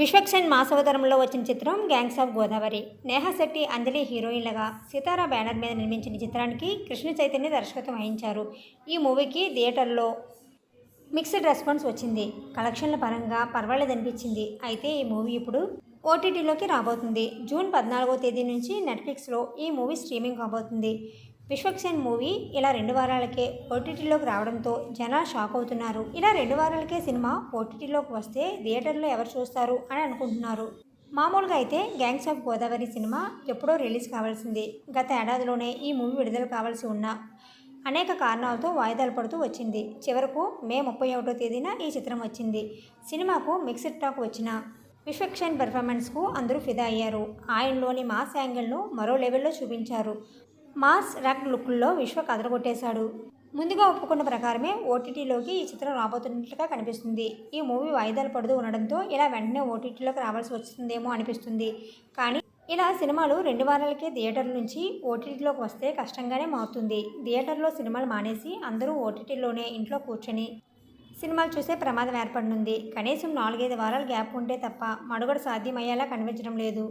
విశ్వక్సేన్ మాసవతరంలో వచ్చిన చిత్రం గ్యాంగ్స్ ఆఫ్ గోదావరి. నేహా శెట్టి అంజలి హీరోయిన్లుగా సీతారా బ్యానర్ మీద నిర్మించిన ఈ చిత్రానికి కృష్ణ చైతన్య దర్శకత్వం వహించారు. ఈ మూవీకి థియేటర్లో మిక్స్డ్ రెస్పాన్స్ వచ్చింది. కలెక్షన్ల పరంగా పర్వాలేదనిపించింది. అయితే ఈ మూవీ ఇప్పుడు ఓటీటీలోకి రాబోతుంది. జూన్ పద్నాలుగో తేదీ నుంచి నెట్ఫ్లిక్స్లో ఈ మూవీ స్ట్రీమింగ్ కాబోతుంది. విశ్వక్సేన్ మూవీ ఇలా రెండు వారాలకే ఓటీటీలోకి రావడంతో జనాలు షాక్ అవుతున్నారు. ఇలా రెండు వారాలకే సినిమా ఓటీటీలోకి వస్తే థియేటర్లో ఎవరు చూస్తారు అని అనుకుంటున్నారు. మామూలుగా అయితే గ్యాంగ్స్ ఆఫ్ గోదావరి సినిమా ఎప్పుడో రిలీజ్ కావాల్సింది. గత ఏడాదిలోనే ఈ మూవీ విడుదల కావాల్సి ఉన్న అనేక కారణాలతో వాయిదాలు పడుతూ వచ్చింది. చివరకు మే ముప్పై ఒకటో తేదీన ఈ చిత్రం వచ్చింది. సినిమాకు మిక్స్డ్ టాక్ వచ్చిన విశ్వక్షన్ పెర్ఫార్మెన్స్కు అందరూ ఫిదా అయ్యారు. ఆయనలోని మాస్ యాంగిల్ను మరో లెవెల్లో చూపించారు. మాస్ రగ్ లుక్లో విశ్వ కదలగొట్టేశాడు. ముందుగా ఒప్పుకున్న ప్రకారమే ఓటీటీలోకి ఈ చిత్రం రాబోతున్నట్లుగా కనిపిస్తుంది. ఈ మూవీ వాయిదాలు పడుతూ ఉండడంతో ఇలా వెంటనే ఓటీటీలోకి రావాల్సి వస్తుందేమో అనిపిస్తుంది. కానీ ఇలా సినిమాలు రెండు వారాలకే థియేటర్ నుంచి ఓటీటీలోకి వస్తే కష్టంగానే మారుతుంది. థియేటర్లో సినిమాలు మానేసి అందరూ ఓటీటీలోనే ఇంట్లో కూర్చొని సినిమాలు చూసే ప్రమాదం ఏర్పడనుంది. కనీసం నాలుగైదు వారాలు గ్యాప్ ఉంటే తప్ప మనుగడ సాధ్యమయ్యేలా కనిపించడం లేదు.